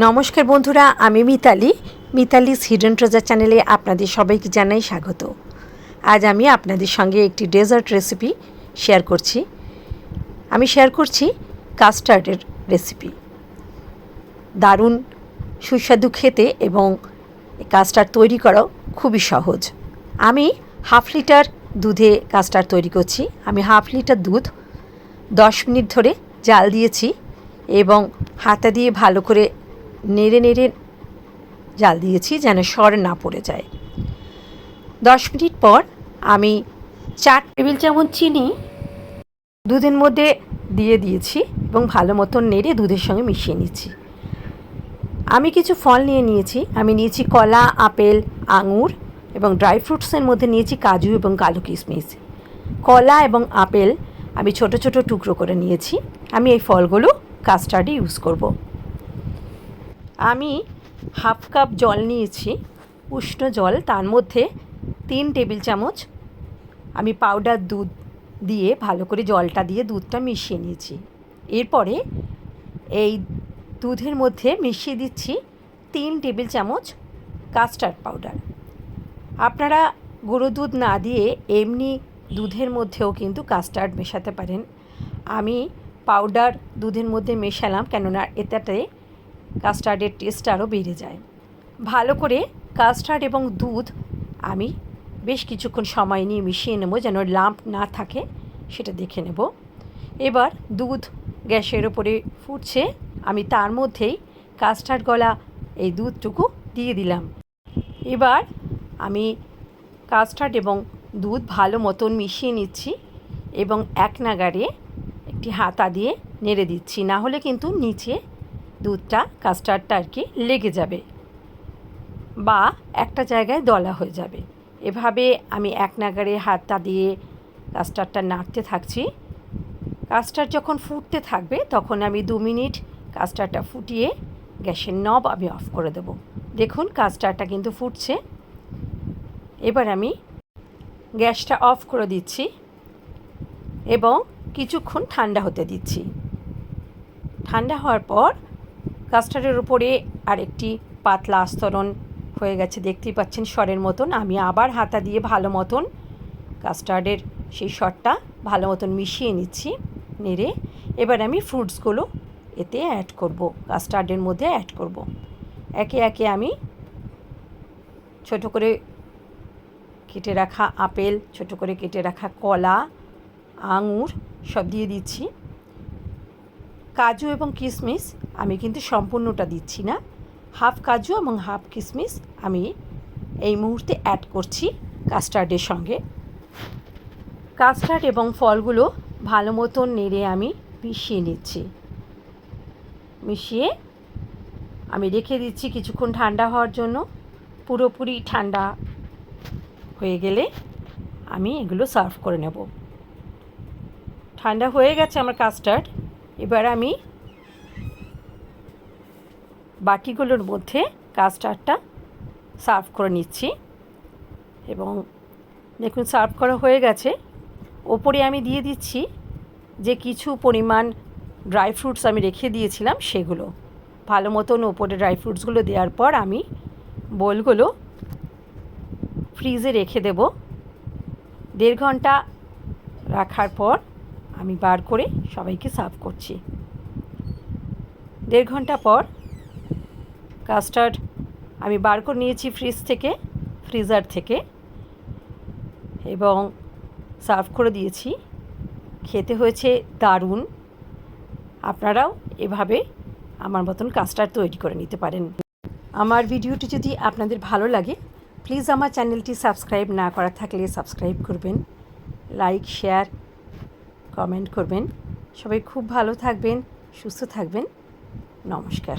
নমস্কার বন্ধুরা, আমি মিতালি। মিতালিস হিডেন ট্রেজার চ্যানেলে আপনাদের সবাইকে জানাই স্বাগত। আজ আমি আপনাদের সঙ্গে একটি ডেজার্ট রেসিপি শেয়ার করছি। আমি শেয়ার করছি কাস্টার্ডের রেসিপি। দারুণ, সুস্বাদু খেতে এবং কাস্টার্ড তৈরি করাও খুবই সহজ। আমি হাফ লিটার দুধে কাস্টার্ড তৈরি করছি। আমি হাফ লিটার দুধ দশ মিনিট ধরে জাল দিয়েছি এবং হাতা দিয়ে ভালো করে নেড়ে নেড়ে জাল দিয়েছি যেন সর না পড়ে যায়। দশ মিনিট পর আমি চার টেবিল চামচ চিনি দুধের মধ্যে দিয়ে দিয়েছি এবং ভালো মতন নেড়ে দুধের সঙ্গে মিশিয়ে নিচ্ছি। আমি কিছু ফল নিয়ে নিয়েছি। আমি নিয়েছি কলা, আপেল, আঙুর এবং ড্রাই ফ্রুটসের মধ্যে নিয়েছি কাজু এবং কালো কিশমিশ। কলা এবং আপেল আমি ছোট ছোট টুকরো করে নিয়েছি। আমি এই ফলগুলো কাস্টার্ডে ইউজ করব। আমি হাফ কাপ জল নিয়েছি, উষ্ণ জল, তার মধ্যে তিন টেবিল চামচ আমি পাউডার দুধ দিয়ে ভালো করে জলটা দিয়ে দুধটা মিশিয়ে নিয়েছি। এরপরে এই দুধের মধ্যে মিশিয়ে দিচ্ছি তিন টেবিল চামচ কাস্টার্ড পাউডার আপনারা গুঁড়ো দুধ না দিয়ে এমনি দুধের মধ্যেও কিন্তু কাস্টার্ড মেশাতে পারেন। আমি পাউডার দুধের মধ্যে মেশালাম কেননা এটাতে কাস্টার্ডের টেস্ট আরও বেড়ে যায়। ভালো করে কাস্টার্ড এবং দুধ আমি বেশ কিছুক্ষণ সময় নিয়ে মিশিয়ে নেব, যেন লাম্প না থাকে, সেটা দেখে নেব। এবার দুধ গ্যাসের ওপরে ফুটছে, আমি তার মধ্যেই কাস্টার্ড গলা এই দুধটুকু দিয়ে দিলাম। এবার আমি কাস্টার্ড এবং দুধ ভালো মতন মিশিয়ে নিচ্ছি এবং এক নাগারে একটি হাতা দিয়ে নেড়ে দিচ্ছি, না হলে কিন্তু নিচে দুধটা কাস্টার্ডটা আর কি লেগে যাবে বা একটা জায়গায় দলা হয়ে যাবে। এভাবে আমি এক নাগারে হাতটা দিয়ে কাস্টার্ডটা নাড়তে থাকছি। কাস্টার্ড যখন ফুটতে থাকবে, তখন আমি দু মিনিট কাস্টার্ডটা ফুটিয়ে গ্যাসের নব আমি অফ করে দেব। দেখুন কাস্টার্ডটা কিন্তু ফুটছে। এবার আমি গ্যাসটা অফ করে দিচ্ছি এবং কিছুক্ষণ ঠান্ডা হতে দিচ্ছি। ঠান্ডা হওয়ার পর কাস্টার্ডের উপরে আরেকটি পাতলা আস্তরণ হয়ে গেছে, দেখতেই পাচ্ছেন স্বরের মতন। আমি আবার হাতা দিয়ে ভালো মতন কাস্টার্ডের সেই স্বরটা ভালো মতন মিশিয়ে নিচ্ছি, নেড়ে। এবার আমি ফ্রুটসগুলো এতে অ্যাড করব, কাস্টার্ডের মধ্যে অ্যাড করব। একে একে আমি ছোট করে কেটে রাখা আপেল, ছোট করে কেটে রাখা কলা, আঙুর সব দিয়ে দিচ্ছি। কাজু এবং কিশমিশ আমি কিন্তু সম্পূর্ণটা দিচ্ছি না। হাফ কাজু এবং হাফ কিশমিশ আমি এই মুহূর্তে অ্যাড করছি কাস্টার্ডের সঙ্গে। কাস্টার্ড এবং ফলগুলো ভালো মতন নেড়ে আমি মিশিয়ে নিচ্ছি। মিশিয়ে আমি রেখে দিচ্ছি কিছুক্ষণ ঠান্ডা হওয়ার জন্য। পুরোপুরি ঠান্ডা হয়ে গেলে আমি এগুলো সার্ভ করে নেব। ঠান্ডা হয়ে গেছে আমার কাস্টার্ড। এবার আমি বাটিগুলোর মধ্যে কাস্টার্ডটা সার্ভ করে নিচ্ছি। এবং দেখুন, সার্ভ করা হয়ে গেছে। ওপরে আমি দিয়ে দিচ্ছি যে কিছু পরিমাণ ড্রাই ফ্রুটস আমি রেখে দিয়েছিলাম সেগুলো। ভালো মতন ওপরে ড্রাই ফ্রুটসগুলো দেওয়ার পর আমি বোলগুলো ফ্রিজে রেখে দেব। দেড় ঘণ্টা রাখার পর আমি বার করে সবাইকে সার্ভ করছি। দেড় ঘণ্টা পর কাস্টার্ড আমি বার করে নিয়েছি ফ্রিজ থেকে, ফ্রিজার থেকে, এবং সার্ভ করে দিয়েছি। খেতে হয়েছে দারুণ। আপনারাও এভাবে আমার মতন কাস্টার্ড তৈরি করে নিতে পারেন। আমার ভিডিওটি যদি আপনাদের ভালো লাগে, প্লিজ আমার চ্যানেলটি সাবস্ক্রাইব না করা থাকলে সাবস্ক্রাইব করবেন। লাইক, শেয়ার কমেন্ট করবেন। সবাই খুব ভালো থাকবেন সুস্থ থাকবেন। নমস্কার।